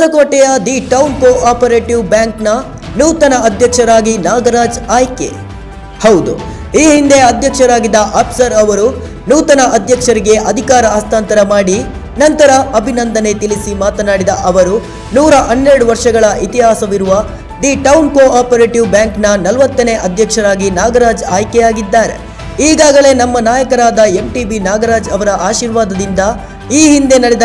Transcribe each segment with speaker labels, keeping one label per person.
Speaker 1: ಹೊಸಕೋಟೆಯ the town cooperative ಬ್ಯಾಂಕ್ನ ನೂತನ ಅಧ್ಯಕ್ಷರಾಗಿ ನಾಗರಾಜ್ ಆಯ್ಕೆ. ಹೌದು, ಈ ಹಿಂದೆ ಅಧ್ಯಕ್ಷರಾಗಿದ್ದ ಅಪ್ಸರ್ ಅವರು ನೂತನ ಅಧ್ಯಕ್ಷರಿಗೆ ಅಧಿಕಾರ ಹಸ್ತಾಂತರ ಮಾಡಿ ನಂತರ ಅಭಿನಂದನೆ ತಿಳಿಸಿ ಮಾತನಾಡಿದ ಅವರು, ನೂರ ಹನ್ನೆರಡು ವರ್ಷಗಳ ಇತಿಹಾಸವಿರುವ ದಿ ಟೌನ್ ಕೋಆಪರೇಟಿವ್ ಬ್ಯಾಂಕ್ನ ನಲವತ್ತನೇ ಅಧ್ಯಕ್ಷರಾಗಿ ನಾಗರಾಜ್ ಆಯ್ಕೆಯಾಗಿದ್ದಾರೆ. ಈಗಾಗಲೇ ನಮ್ಮ ನಾಯಕರಾದ ಎಂ ಟಿ ನಾಗರಾಜ್ ಅವರ ಆಶೀರ್ವಾದದಿಂದ ಈ ಹಿಂದೆ ನಡೆದ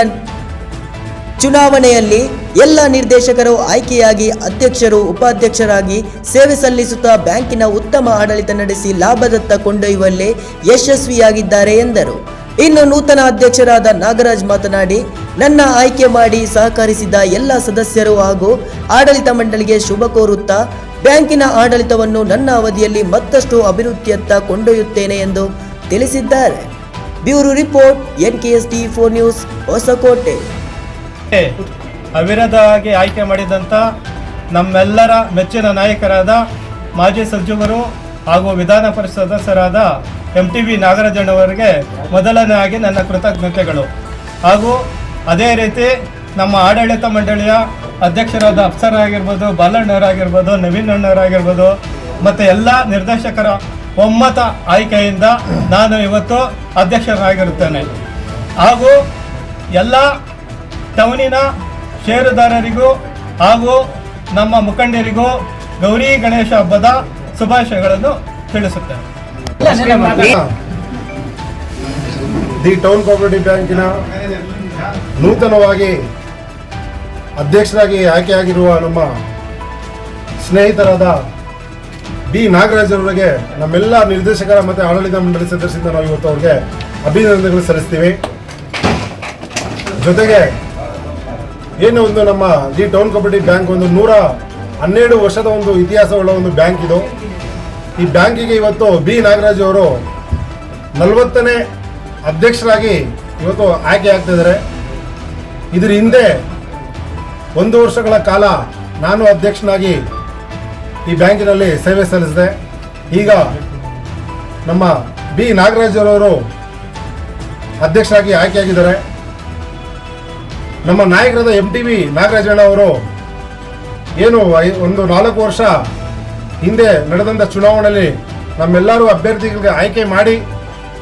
Speaker 1: ಚುನಾವಣೆಯಲ್ಲಿ ಎಲ್ಲ ನಿರ್ದೇಶಕರು ಆಯ್ಕೆಯಾಗಿ ಅಧ್ಯಕ್ಷರು, ಉಪಾಧ್ಯಕ್ಷರಾಗಿ ಸೇವೆ ಸಲ್ಲಿಸುತ್ತಾ ಬ್ಯಾಂಕಿನ ಉತ್ತಮ ಆಡಳಿತ ನಡೆಸಿ ಲಾಭದತ್ತ ಕೊಂಡೊಯ್ಯುವಲ್ಲಿ ಯಶಸ್ವಿಯಾಗಿದ್ದಾರೆ ಎಂದರು. ಇನ್ನು ನೂತನ ಅಧ್ಯಕ್ಷರಾದ ನಾಗರಾಜ್ ಮಾತನಾಡಿ, ನನ್ನ ಆಯ್ಕೆ ಮಾಡಿ ಸಹಕರಿಸಿದ ಎಲ್ಲ ಸದಸ್ಯರು ಹಾಗೂ ಆಡಳಿತ ಮಂಡಳಿಗೆ ಶುಭ ಕೋರುತ್ತಾ ಬ್ಯಾಂಕಿನ ಆಡಳಿತವನ್ನು ನನ್ನ ಅವಧಿಯಲ್ಲಿ ಮತ್ತಷ್ಟು ಅಭಿವೃದ್ಧಿಯತ್ತ ಕೊಂಡೊಯ್ಯುತ್ತೇನೆ ಎಂದು ತಿಳಿಸಿದ್ದಾರೆ. Bureau report N K S T four news Hosakote.
Speaker 2: ಅವಿರತವಾಗಿ ಆಯ್ಕೆ ಮಾಡಿದಂಥ ನಮ್ಮೆಲ್ಲರ ಮೆಚ್ಚಿನ ನಾಯಕರಾದ ಮಾಜಿ ಸಚಿವರು ಹಾಗೂ ವಿಧಾನ ಪರಿಷತ್ ಸದಸ್ಯರಾದ ಎಂ ಟಿ ವಿ ನಾಗರಾಜಣ್ಣವರಿಗೆ ಮೊದಲನೆಯಾಗಿ ನನ್ನ ಕೃತಜ್ಞತೆಗಳು. ಹಾಗೂ ಅದೇ ರೀತಿ ನಮ್ಮ ಆಡಳಿತ ಮಂಡಳಿಯ ಅಧ್ಯಕ್ಷರಾದ ಅಫ್ಸರ್ ಆಗಿರ್ಬೋದು, ಬಾಲಣ್ಣವರಾಗಿರ್ಬೋದು, ನವೀನ್ ಅಣ್ಣವರಾಗಿರ್ಬೋದು, ಮತ್ತು ಎಲ್ಲ ನಿರ್ದೇಶಕರ ಒಮ್ಮತ ಆಯ್ಕೆಯಿಂದ ನಾನು ಇವತ್ತು ಅಧ್ಯಕ್ಷರಾಗಿರುತ್ತೇನೆ. ಹಾಗೂ ಎಲ್ಲ ಟೌನಿನ ಷೇರುದಾರರಿಗೂ ಹಾಗೂ ನಮ್ಮ ಮುಖಂಡರಿಗೂ ಗೌರಿ ಗಣೇಶ ಹಬ್ಬದ ಶುಭಾಶಯಗಳನ್ನು ತಿಳಿಸುತ್ತೇನೆ.
Speaker 3: ದಿ ಟೌನ್ ಕೋಪರೇಟಿವ್ ಬ್ಯಾಂಕಿನ ನೂತನವಾಗಿ ಅಧ್ಯಕ್ಷರಾಗಿ ಆಯ್ಕೆಯಾಗಿರುವ ನಮ್ಮ ಸ್ನೇಹಿತರಾದ ಬಿ ನಾಗರಾಜರವರಿಗೆ ನಮ್ಮೆಲ್ಲ ನಿರ್ದೇಶಕರ ಮತ್ತು ಆಡಳಿತ ಮಂಡಳಿ ಸದಸ್ಯರಿಂದ ನಾವು ಇವತ್ತು ಅವ್ರಿಗೆ ಅಭಿನಂದನೆಗಳು ಸಲ್ಲಿಸ್ತೀವಿ. ಜೊತೆಗೆ ಏನು ಒಂದು ನಮ್ಮ ದಿ ಟೌನ್ ಕಬಡ್ಡಿ ಬ್ಯಾಂಕ್ ಒಂದು ನೂರ ಹನ್ನೆರಡು ವರ್ಷದ ಒಂದು ಇತಿಹಾಸವುಳ್ಳ ಒಂದು ಬ್ಯಾಂಕ್ ಇದು. ಈ ಬ್ಯಾಂಕಿಗೆ ಇವತ್ತು ಬಿ ನಾಗರಾಜ್ ಅವರು ನಲವತ್ತನೇ ಅಧ್ಯಕ್ಷರಾಗಿ ಇವತ್ತು ಆಯ್ಕೆ ಆಗ್ತಿದ್ದಾರೆ ಇದರ ಹಿಂದೆ ಒಂದು ವರ್ಷಗಳ ಕಾಲ ನಾನು ಅಧ್ಯಕ್ಷನಾಗಿ ಈ ಬ್ಯಾಂಕಿನಲ್ಲಿ ಸೇವೆ ಸಲ್ಲಿಸಿದೆ. ಈಗ ನಮ್ಮ ಬಿ ನಾಗರಾಜ್ ಅವರು ಅಧ್ಯಕ್ಷರಾಗಿ ಆಯ್ಕೆಯಾಗಿದ್ದಾರೆ ನಮ್ಮ ನಾಯಕರಾದ ಎಂ ಟಿ ವಿ ನಾಗರಾಜಣ್ಣ ಅವರು ಏನು ಒಂದು ನಾಲ್ಕು ವರ್ಷ ಹಿಂದೆ ನಡೆದಂಥ ಚುನಾವಣೆಯಲ್ಲಿ ನಮ್ಮೆಲ್ಲರೂ ಅಭ್ಯರ್ಥಿಗಳಿಗೆ ಆಯ್ಕೆ ಮಾಡಿ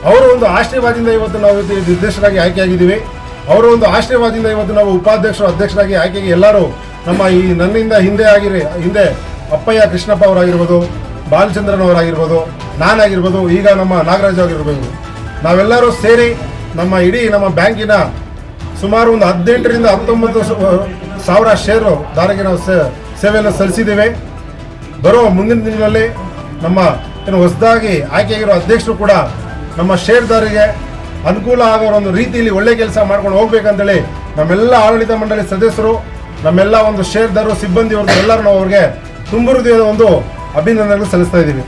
Speaker 3: ಅವರು ಒಂದು ಆಶೀರ್ವಾದದಿಂದ ಇವತ್ತು ನಾವು ನಿರ್ದೇಶಕರಾಗಿ ಆಯ್ಕೆಯಾಗಿದ್ದೀವಿ. ಅವರು ಒಂದು ಆಶೀರ್ವಾದದಿಂದ ಇವತ್ತು ನಾವು ಉಪಾಧ್ಯಕ್ಷರು, ಅಧ್ಯಕ್ಷರಾಗಿ ಆಯ್ಕೆಗೆ ಎಲ್ಲರೂ ನಮ್ಮ ಈ ನನ್ನಿಂದ ಹಿಂದೆ ಆಗಿರಿ ಹಿಂದೆ ಅಪ್ಪಯ್ಯ ಕೃಷ್ಣಪ್ಪ ಅವರಾಗಿರ್ಬೋದು, ಬಾಲಚಂದ್ರನ್ ಅವರಾಗಿರ್ಬೋದು, ನಾನಾಗಿರ್ಬೋದು, ಈಗ ನಮ್ಮ ನಾಗರಾಜ್ ಆಗಿರ್ಬೋದು ನಾವೆಲ್ಲರೂ ಸೇರಿ ನಮ್ಮ ಇಡೀ ನಮ್ಮ ಬ್ಯಾಂಕಿನ ಸುಮಾರು ಒಂದು ಹದಿನೆಂಟರಿಂದ ಹತ್ತೊಂಬತ್ತು ಸಾವಿರ ಶೇರು ದಾರಿಗೆ ನಾವು ಸೇವೆಯನ್ನು ಸಲ್ಲಿಸಿದ್ದೇವೆ. ಬರೋ ಮುಂದಿನ ದಿನಗಳಲ್ಲಿ ನಮ್ಮ ಏನು ಹೊಸದಾಗಿ ಆಯ್ಕೆಯಾಗಿರೋ ಅಧ್ಯಕ್ಷರು ಕೂಡ ನಮ್ಮ ಷೇರ್ದಾರಿಗೆ ಅನುಕೂಲ ಆಗೋ ಒಂದು ರೀತಿಯಲ್ಲಿ ಒಳ್ಳೆ ಕೆಲಸ ಮಾಡ್ಕೊಂಡು ಹೋಗ್ಬೇಕಂತೇಳಿ ನಮ್ಮೆಲ್ಲ ಆಡಳಿತ ಮಂಡಳಿ ಸದಸ್ಯರು, ನಮ್ಮೆಲ್ಲ ಒಂದು ಷೇರ್ದಾರರು ಸಿಬ್ಬಂದಿ ಎಲ್ಲರೂ ನಾವು ಅವ್ರಿಗೆ ತುಂಬ ಒಂದು ಅಭಿನಂದನೆಗಳು ಸಲ್ಲಿಸ್ತಾ ಇದ್ದೀವಿ.